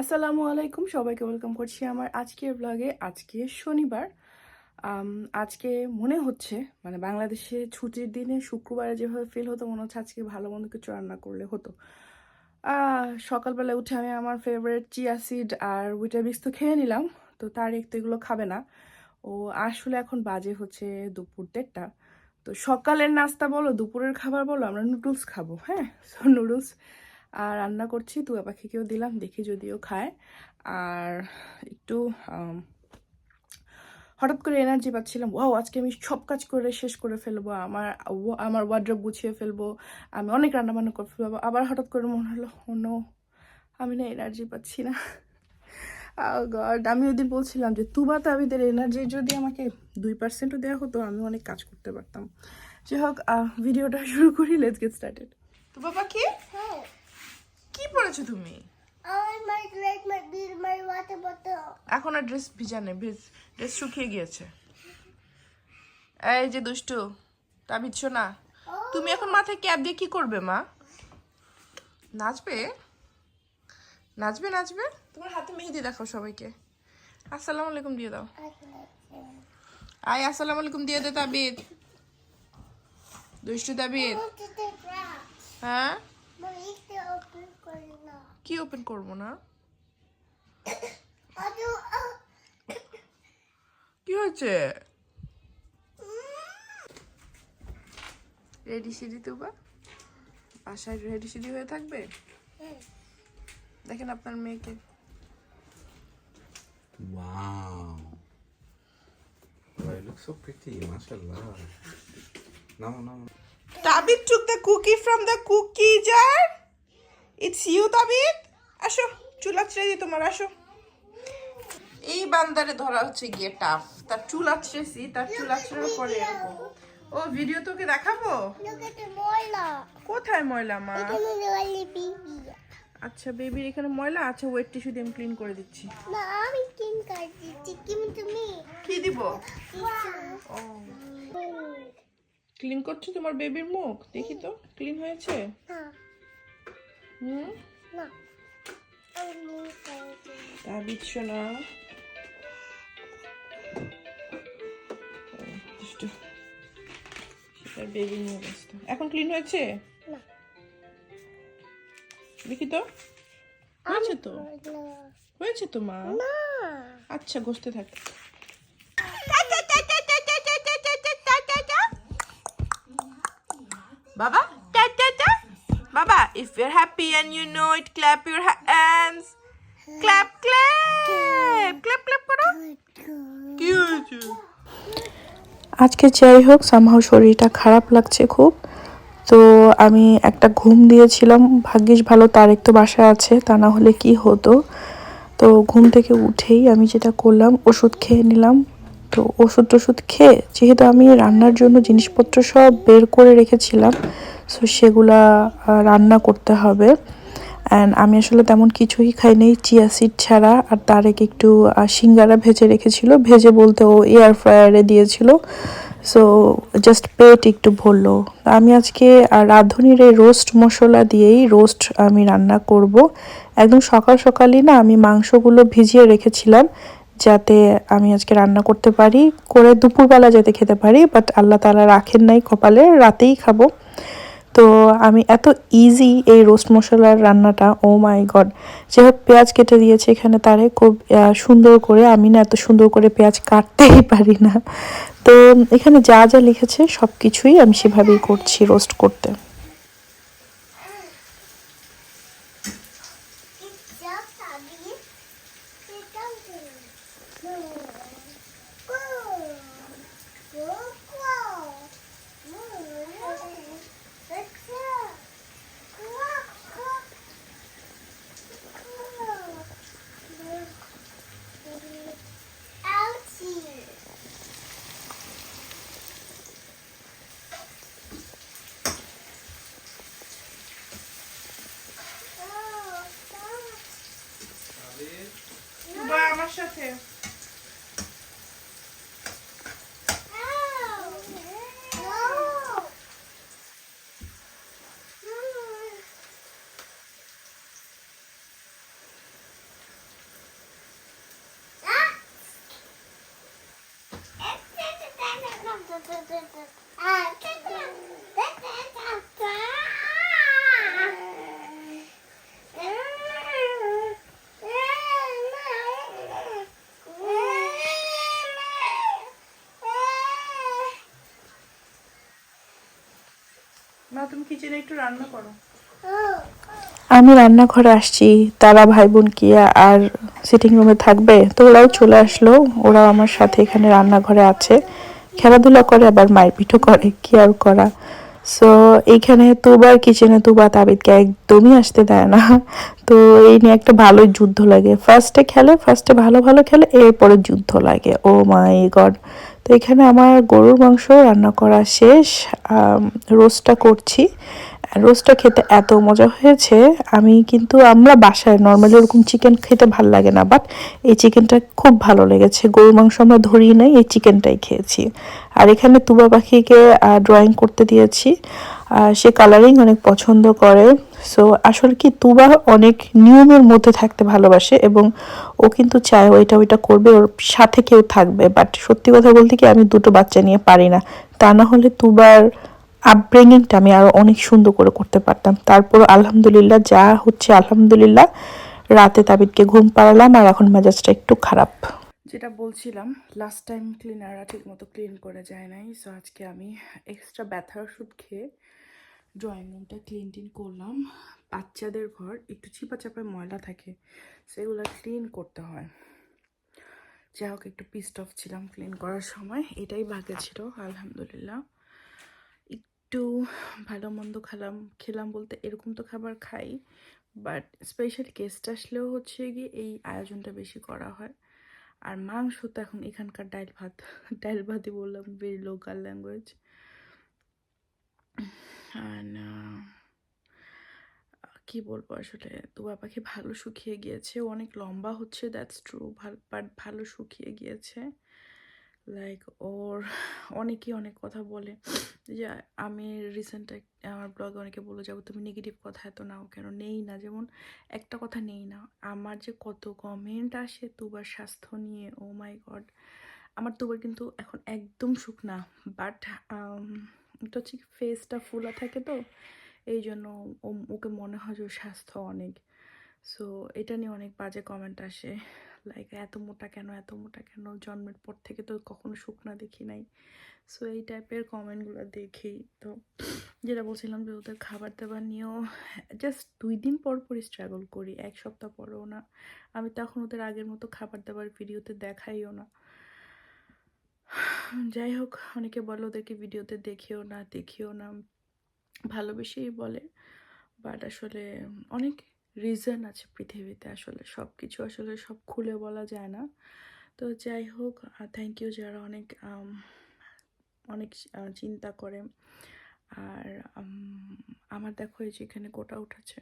আসসালামু আলাইকুম, সবাইকে ওয়েলকাম করছি আমার আজকের ব্লগে আজকে শনিবার। আজকে মনে হচ্ছে মানে বাংলাদেশে ছুটির দিনে শুক্রবারে যেভাবে ফিল হতো, মনে হচ্ছে আজকে ভালো মন্দ কিছু রান্না করলে হতো। সকালবেলা উঠে আমি আমার ফেভারিট চিয়া সিড আর উইটাবিক্স তো খেয়ে নিলাম, তো তার একটু এগুলো খাবে না। ও, আসলে এখন বাজে হচ্ছে দুপুর দেড়টা। তো সকালের নাস্তা বলো, দুপুরের খাবার বলো, আমরা নুডলস খাব হ্যাঁ? নুডলস আর রান্না করছি তুয়া পাখিকেও দিলাম, দেখি যদিও খায়। আর একটু হঠাৎ করে এনার্জি পাচ্ছিলাম, ওয়াও, আজকে আমি সব কাজ করে শেষ করে ফেলব, আমার ও- আমার ওয়ার্ড্রপ গুছিয়ে ফেলব, আমি অনেক রান্না বান্না করে ফেলব। আবার হঠাৎ করে মনে হলো অন্য আমি না এনার্জি পাচ্ছি না। গড আমি ওদিন বলছিলাম যে, তুবা তাবিদের এনার্জি যদি আমাকে দুই পার্সেন্টও দেওয়া হতো আমি অনেক কাজ করতে পারতাম। যাই হোক ভিডিওটা শুরু করি লেটস গেট স্টার্টেড তুবা পাখি? Water bottle. এখন আর ড্রেস ভিজা নেই ড্রেস শুকিয়ে গিয়েছে। এই যে দুষ্টু তা ভিজছো না? তুমি এখন মাথায় ক্যাপ দিয়ে কি করবে মা? নাচবে? নাচবে নাচবে? তোমার হাতে মেহেদি দেখাও সবাইকে। আসসালামু আলাইকুম দিয়ে দাও। আয় আসসালামু আলাইকুম দিয়ে দে তাবিদ। দুষ্টু তাবিদ. হ্যাঁ? কি ওপেন করব না. Uh, কি হয়েছে রেডি সিডি তো বা বাসায় রেডি সিডি হয়ে থাকবে দেখেন আপনার মেয়েকে Wow. Oh, it looks so pretty, mashallah. No, no. তাবিদ took the cookie from the cookie jar it's you তাবিদ আসো চুল আছড়ে দিই তোমার আসো। এই বান্দারে ধরা হচ্ছে গিয়ে টাফ। তার চুল আছড়েছি তার চুল আছড়ার পরে এরকম ও ভিডিও তোকে দেখাবো. কোথায় ময়লা মা. আচ্ছা বেবির এখানে ময়লা আছে ওয়েট টিস্যু দিয়ে আমি ক্লিন করে দিচ্ছি। I'm eating card. Give it to me. কি দিব? ও। ক্লিন করছ তোমার বেবির মুখ? দেখি তো ক্লিন হয়েছে? No, হুম something. তা দিচ্ছ না দুষ্টু। বেবি নিয়ে ব্যস্ত এখন ক্লিন হয়েছে না। দেখি তো হয়েছে তো. হয়েছে তো মা আচ্ছা ঘষতে থাক বাবা if you're happy and you know it clap your hands. Clap clap. Clap clap করো কি হয়েছে আজকে যাই হোক সামহাও শরীরটা খারাপ লাগছে খুব। তো আমি একটা ঘুম দিয়েছিলাম। ভাগ্যিস ভালো তারেক তো বাসায় আছে তা না হলে কি হতো। তো ঘুম থেকে উঠেই আমি যেটা করলাম ওষুধ খেয়ে নিলাম। তো ওষুধ টষুধ খেয়ে যেহেতু আমি রান্নার জন্য জিনিসপত্র সব বের করে রেখেছিলাম সো সেগুলা রান্না করতে হবে। অ্যান্ড আমি আসলে তেমন কিছুই খাইনি। চিয়া সিড ছাড়া। আর তারেক একটু সিঙ্গারা ভেজে রেখেছিল। ভেজে বলতে ও এয়ার ফ্রায়ারে দিয়েছিল। সো জাস্ট পেট একটু ভরলো। আমি আজকে রাঁধুনির এই রোস্ট মশলা দিয়েই রোস্ট আমি রান্না করব। একদম সকাল সকালই না আমি মাংসগুলো ভিজিয়ে রেখেছিলাম, যাতে আমি আজকে রান্না করতে পারি। করে দুপুরবেলা যাতে খেতে পারি। বাট আল্লাহ তালা রাখেন নাই কপালে। রাতেই খাব। তো আমি এত ইজি এই রোস্ট মশলার রান্নাটা ও মাই গড যেভাবে পেঁয়াজ কেটে দিয়েছে এখানে তারে খুব সুন্দর করে, আমি না এত সুন্দর করে পেঁয়াজ কাটতেই পারি না। তো এখানে যা যা লিখেছে সব কিছুই আমি সেভাবেই করছি রোস্ট করতে। brush up here. Da, da, da, da. আমি রান্নাঘরে আসছি, তারা ভাই বোন কিয়া আর সিটিং রুমে থাকবে, তো ওরাও চলে আসলো, ওরাও আমার সাথে এখানে রান্নাঘরে আছে। খেলাধুলা করে, আবার মারপিটও করে, কি আর করা। সো এইখানে তুবার কিচেনে তুবা তাবিদকে একদমই আসতে দেয় না। তো এই নিয়ে একটা ভালোই যুদ্ধ লাগে। ফার্স্টে খেলে ফার্স্টে ভালো ভালো খেলে, এরপরে যুদ্ধ লাগে। ও মাই গড তো এখানে আমার গরুর মাংস রান্না করা শেষ রোস্টটা করছি। রোস্টটা খেতে এত মজা হয়েছে, আমি কিন্তু, আমরা বাসায় নর্মালি ওরকম চিকেন খেতে ভালো লাগে না বাট এই চিকেনটা খুব ভালো লেগেছে। গরুর মাংস আমরা ধরি নাই, এই চিকেনটাই খেয়েছি। আর এখানে তুবা পাখিকে ড্রয়িং করতে দিয়েছি। সে কালারিং অনেক পছন্দ করে। সো আসলে কি তুবা অনেক নিয়মের মধ্যে থাকতে ভালোবাসে এবং ও কিন্তু চায় ওইটা ওইটা করবে, ওর সাথে কেউ থাকবে। বাট সত্যি কথা বলতে কি আমি দুটো বাচ্চা নিয়ে পারি না। তা না হলে তুবার আপব্রিঙ্গিংটা আমি আরও অনেক সুন্দর করে করতে পারতাম। তারপর আলহামদুলিল্লাহ যা হচ্ছে আলহামদুলিল্লাহ। রাতে তাবিদকে ঘুম পাড়ালাম আর এখন মেজাজটা একটু খারাপ। যেটা বলছিলাম লাস্ট টাইম ক্লিনাররা ঠিক মতো ক্লিন করে যায় নাই। সো আজকে আমি এক্সট্রা ব্যথার ওষুধ খেয়ে ড্রয়িং রুমটা ক্লিন টিন করলাম। বাচ্চাদের ঘর একটু চিপা চাপায় ময়লা থাকে, সেগুলো ক্লিন করতে হয়। যাই হোক, একটু পিস্ট অফ ছিলাম ক্লিন করার সময়। এটাই ভাগে ছিল, আলহামদুলিল্লাহ। একটু ভালো মন্দ খেলাম খেলাম বলতে এরকম তো খাবার খাই বাট স্পেশাল গেস্ট আসলেও হচ্ছে গিয়ে এই আয়োজনটা বেশি করা হয়। আর মাংস তো এখন এখানকার ডাইল ভাত, ডাইল ভাতই বললাম ভেরি লোকাল ল্যাঙ্গুয়েজ আর কি বলব আসলে? তুবা পাখি ভালো শুকিয়ে গিয়েছে। অনেক লম্বা হচ্ছে দ্যাটস ট্রু বাট ভালো শুকিয়ে গিয়েছে। লাইক ওর অনেকেই অনেক কথা বলে। যে, আমি রিসেন্ট আমার ব্লগে অনেকে বলে যাব তুমি নেগেটিভ কথা এত নাও কেন? নেই না, যেমন একটা কথা নেই না। আমার যে কত কমেন্ট আসে তুবার স্বাস্থ্য নিয়ে ও মাই গড আমার তুবার কিন্তু এখন একদম শুকনা বাট এটা হচ্ছে ফেসটা ফোলা থাকে তো এই জন্য ওকে মনে হয় যে স্বাস্থ্য অনেক। সো এটা নিয়ে অনেক বাজে কমেন্ট আসে। লাইক এত মোটা কেন, এত মোটা কেন? জন্মের পর থেকে তো কখনো শুকনা দেখি নাই। সো এই টাইপের কমেন্টগুলো দেখি। তো, যেটা বলছিলাম যে ওদের খাবার দাবার নিয়েও জাস্ট দুই দিন পর পরই স্ট্রাগল করি, এক সপ্তাহ পরেও না। আমি তখন ওদের আগের মতো খাবার দাবার ভিডিওতে দেখাইও না। যাই হোক, অনেকে বলে ওদেরকে ভিডিওতে দেখেও না, দেখিও না, ভালোবেসেই বলে। বাট আসলে অনেক রিজন আছে পৃথিবীতে আসলে সব কিছু আসলে সব খুলে বলা যায় না। তো যাই হোক থ্যাংক ইউ যারা অনেক অনেক চিন্তা করে। আর আমার দেখো এই যে এখানে গোটা উঠেছে।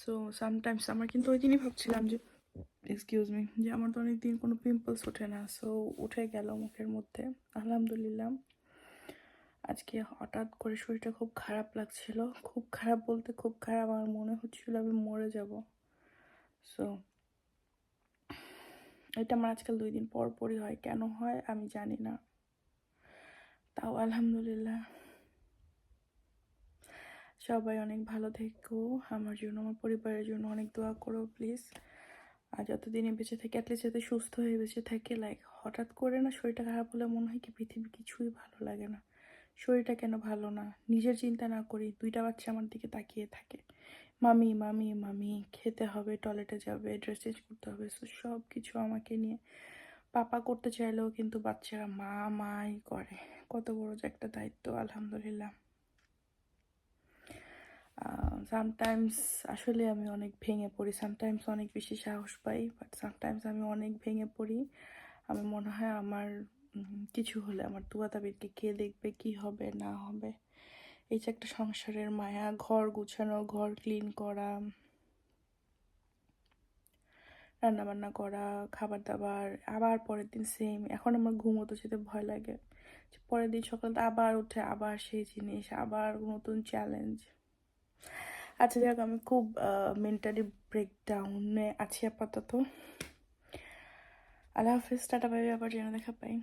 সো সামটাইমস আমার কিন্তু ওই দিনই ভাবছিলাম যে এক্সকিউজ মি যে আমার তো অনেক দিন কোনো পিম্পলস ওঠে না সো উঠে গেল মুখের মধ্যে। আলহামদুলিল্লাহ। আজকে হঠাৎ করে শরীরটা খুব খারাপ লাগছিল। খুব খারাপ বলতে খুব খারাপ, আমার মনে হচ্ছিল আমি মরে যাব। সো এটা আমার আজকাল দুই দিন পর পরই হয়। কেন হয় আমি জানি না। তাও আলহামদুলিল্লাহ। সবাই অনেক ভালো থেকো। আমার জন্য, আমার পরিবারের জন্য অনেক দোয়া করো প্লিজ আর যতদিনে বেঁচে থাকি অ্যাটলিস্ট যাতে সুস্থ হয়ে বেঁচে থাকে লাইক হঠাৎ করে না শরীরটা খারাপ হলে মনে হয় কি পৃথিবী কিছুই ভালো লাগে না। শরীরটা কেন ভালো না? নিজের চিন্তা না করি, দুইটা বাচ্চা আমার দিকে তাকিয়ে থাকে। মামি মামি মামি, খেতে হবে টয়লেটে যাবে ড্রেস চেঞ্জ করতে হবে সো সব কিছু আমাকে নিয়ে পাপা করতে চাইলেও কিন্তু বাচ্চারা মা মাই করে। কত বড় যে একটা দায়িত্ব, আলহামদুলিল্লাহ। সামটাইমস আসলে আমি অনেক ভেঙে পড়ি। সামটাইমস অনেক বেশি সাহস পাই বাট সামটাইমস আমি অনেক ভেঙে পড়ি। আমি মনে হয় আমার কিছু হলে আমার তুয়া তাবিরকে কে দেখবে, কি হবে, না হবে। এই যে একটা সংসারের মায়া, ঘর গুছানো, ঘর ক্লিন করা রান্না বান্না করা খাবার দাবার আবার পরের দিন সেম এখন আমার ঘুমোতে যেতে ভয় লাগে। পরের দিন সকালে আবার উঠে আবার সেই জিনিস, আবার নতুন চ্যালেঞ্জ আচ্ছা যাক, আমি খুব মেন্টালি ব্রেকডাউনে আছি আপাতত। আল্লাহ হাফিজ, টাটা বাইরে আবার যেন দেখা পাই।